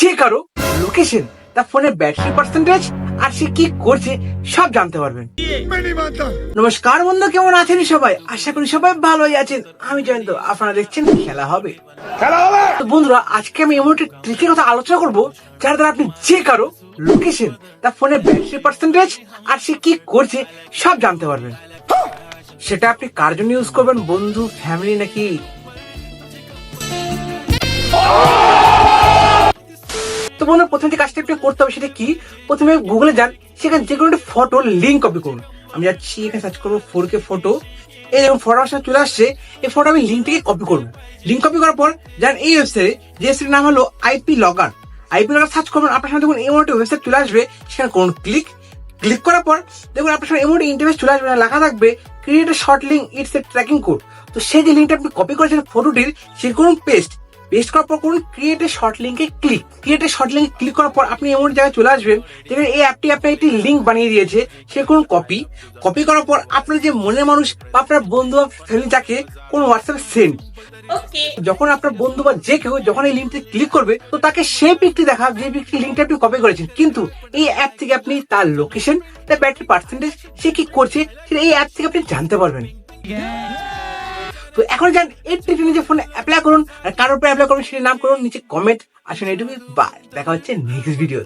যে কারও লোকেশন তার ফোনের ব্যাটারি পার্সেন্টেজ আর সে কি করছে সব জানতে পারবেন। নমস্কার বন্ধু কেমন আছেন সবাই? আশা করি সবাই ভালোই আছেন। আমি জয়ন্ত আপনারা দেখছেন খেলা হবে। বন্ধুরা আজকে আমি এমন একটা ট্রিকের কথা আলোচনা করব যার দ্বারা আপনি যে কারও লোকেশন তার ফোনের ব্যাটারি পার্সেন্টেজ আর সে কি করছে সব জানতে পারবেন। সেটা আপনি কার জন্য ইউজ করবেন বন্ধু ফ্যামিলি নাকি? বন্ধু প্রথমে যে কাজটা আপনি করতে হবে সেটা কি? প্রথমে গুগলে যান, সেখানে যে কোনো একটা ফটো লিঙ্ক কপি করুন। আমি যাচ্ছি, এখানে সার্চ করব ফোর কে ফটো এই দেখুন ফটো আমার চলে আসছে। এই ফটো আমি লিঙ্ক থেকে কপি করব। লিঙ্ক কপি করার পর যান এই ওয়েবসাইটে যে ওয়েবসাইটের নাম হলো IP logger IP logger search করবেন, আপনার সামনে দেখুন এমন একটা ওয়েবসাইট চলে আসবে, সেখানে করুন ক্লিক ক্লিক করার পর দেখুন আপনার সামনে এমন একটা ইন্টারফেস চলে আসবে, লেখা থাকবে create short link it's a tracking code তো সেই যে লিঙ্কটা আপনি কপি করেছেন ফটোটির সে করুন পেস্ট পেস্ট করার পর করুন ক্রিয়েট এ শর্ট লিঙ্কে ক্লিক ক্রিয়েট এ শর্ট লিঙ্কে ক্লিক করার পর আপনি এমন জায়গায় চলে আসবেন যেখানে এই অ্যাপটি আপনার একটি লিঙ্ক বানিয়ে দিয়েছে সে করুন কপি কপি করার পর আপনার যে মনের মানুষ বা আপনার বন্ধু বা ফ্যামিলি যাকে কোন হোয়াটসঅ্যাপে সেন্ড যখন আপনার বন্ধু বা যে কেউ যখন এই লিঙ্কটি ক্লিক করবে তো তাকে সেই পিকটি দেখা যে পিকটি লিঙ্কটা আপনি কপি করেছেন। কিন্তু এই অ্যাপ থেকে আপনি তার লোকেশন তার ব্যাটারি পার্সেন্টেজ সে কি করছে সেটা এই অ্যাপ থেকে আপনি জানতে পারবেন। তো এখন যান এর ট্রিকটি নিজের ফোনে অ্যাপ্লাই করুন, আর কারোর উপরে অ্যাপ্লাই করুন সেটা নাম করুন, নিচে কমেন্ট আসুন এটুকু বা দেখা হচ্ছে নেক্সট ভিডিও